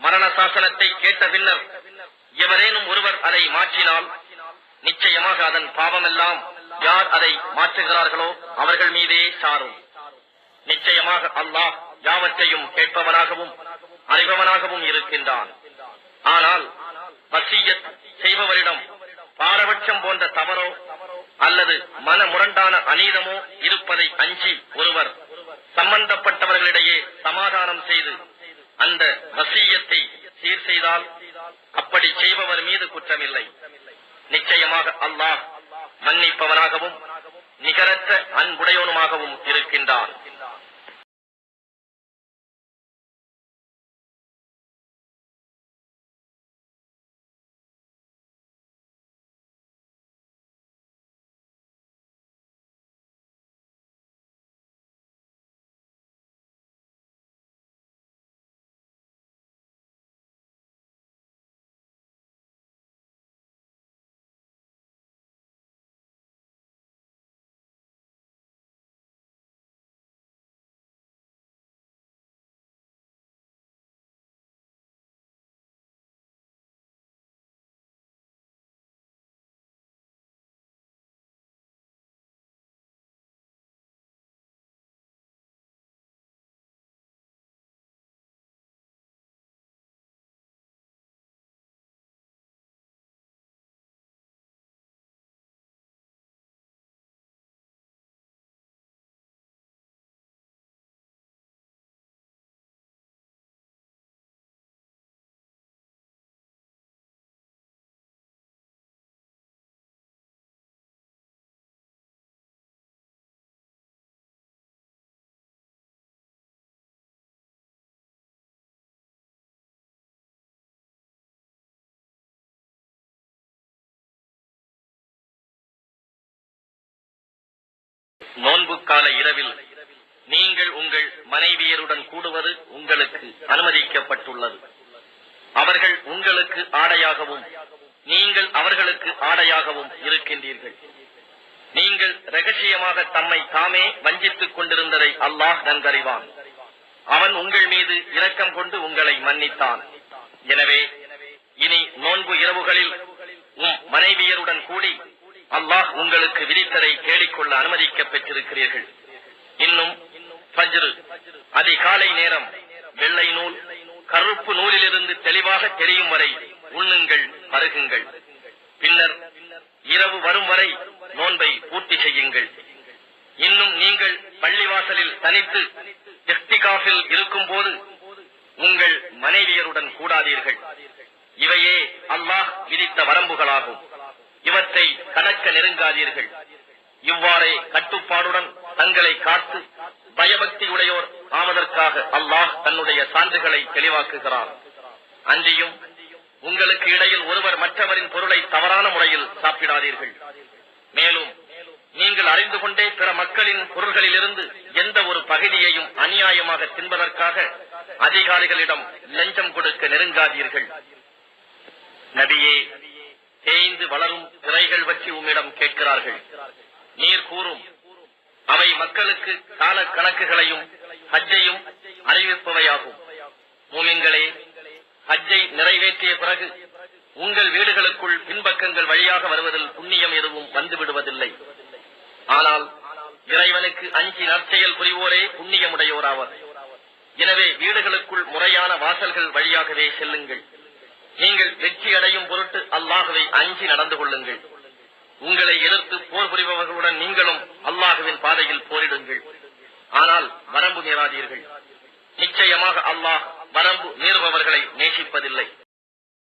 மரண சாசனத்தை கேட்ட பின்னர் எவரேனும் ஒருவர் அதை மாற்றினால் நிச்சயமாக அதன் பாவமெல்லாம் யார் அதை மாற்றுகிறார்களோ அவர்கள் மீதே சாரும். நிச்சயமாக அல்லாஹ் யாவற்றையும் கேட்பவனாகவும் அறிபவனாகவும் இருக்கின்றான். ஆனால் வசியத் செய்பவரிடம் பாரபட்சம் போன்ற தவறோ அல்லது மன முரண்டான அநீதமோ இருப்பதை அஞ்சி ஒருவர் சம்பந்தப்பட்டவர்களிடையே சமாதானம் செய்து அந்த வசியத்தை சீர் செய்தால் அப்படி செய்பவர் மீது குற்றமில்லை. நிச்சயமாக அல்லாஹ் மன்னிப்பவனாகவும் நிகரற்ற அன்புடையவனுமாகவும் இருக்கின்றான். நோன்பு கால இரவில் நீங்கள் உங்கள் மனைவியருடன் கூடுவது உங்களுக்கு அனுமதிக்கப்பட்டுள்ளது. அவர்கள் உங்களுக்கு ஆடையாகவும் நீங்கள் அவர்களுக்கு ஆடையாகவும் இருக்கின்றீர்கள். நீங்கள் ரகசியமாக தம்மை தாமே வஞ்சித்துக் கொண்டிருந்ததை அல்லாஹ் நன்கறிவான். அவன் உங்கள் மீது இரக்கம் கொண்டு உங்களை மன்னித்தான். எனவே இனி நோன்பு இரவுகளில் உம் மனைவியருடன் கூடி அல்லாஹ் உங்களுக்கு விதித்ததை கேளிக்கொள்ள அனுமதிக்க பெற்றிருக்கிறீர்கள். இன்னும் ஃபஜ்ரு அதிகாலை நேரம் வெள்ளை நூல் கருப்பு நூலிலிருந்து தெளிவாக தெரியும் வரை உண்ணுங்கள் பருகுங்கள். பின்னர் இரவு வரும் வரை நோன்பை பூர்த்தி செய்யுங்கள். இன்னும் நீங்கள் பள்ளிவாசலில் தனித்து இஃப்திகாஃபில் இருக்கும்போது உங்கள் மனைவியருடன் கூடாதீர்கள். இவையே அல்லாஹ் விதித்த வரம்புகளாகும். இவற்றை கடக்க நெருங்காதீர்கள். இவ்வாறே கட்டுப்பாடுடன் தங்களை காத்து பயபக்தியுடையோர் ஆவதற்காக அல்லாஹ் தன்னுடைய சான்றுகளை தெளிவாக்குகிறார். அன்றியும் உங்களுக்கு இடையில் ஒருவர் மற்றவரின் பொருளை தவறான முறையில் சாப்பிடாதீர்கள். மேலும் நீங்கள் அறிந்து கொண்டே பிற மக்களின் பொருள்களிலிருந்து எந்த ஒரு பகுதியையும் அநியாயமாக தின்பதற்காக அதிகாரிகளிடம் லஞ்சம் கொடுக்க நெருங்காதீர்கள். நபியே தேய்ந்து வளரும் திரைகள் பற்றி உம்மிடம் கேட்கிறார்கள். நீர் கூறும் அவை மக்களுக்கு கால கணக்குகளையும் ஹஜ்ஜையும் அறிவிப்பவையாகும். மூமின்களே ஹஜ்ஜை நிறைவேற்றிய பிறகு உங்கள் வீடுகளுக்குள் பின்பக்கங்கள் வழியாக வருவதில் புண்ணியம் எதுவும் வந்துவிடுவதில்லை. ஆனால் இறைவனுக்கு அஞ்சி நற்செயல் புரிவோரே புண்ணியமுடையோராவர். எனவே வீடுகளுக்குள் முறையான வாசல்கள் வழியாகவே செல்லுங்கள். நீங்கள் வெற்றி அடையும் பொருட்டு அல்லாஹுவை அஞ்சி நடந்து கொள்ளுங்கள். உங்களை எதிர்த்து போர் புரிபவர்களுடன் நீங்களும் அல்லாஹுவின் பாதையில் போரிடுங்கள். ஆனால் வரம்பு மீறாதீர்கள். நிச்சயமாக அல்லாஹ் வரம்பு மீறுபவர்களை நேசிப்பதில்லை.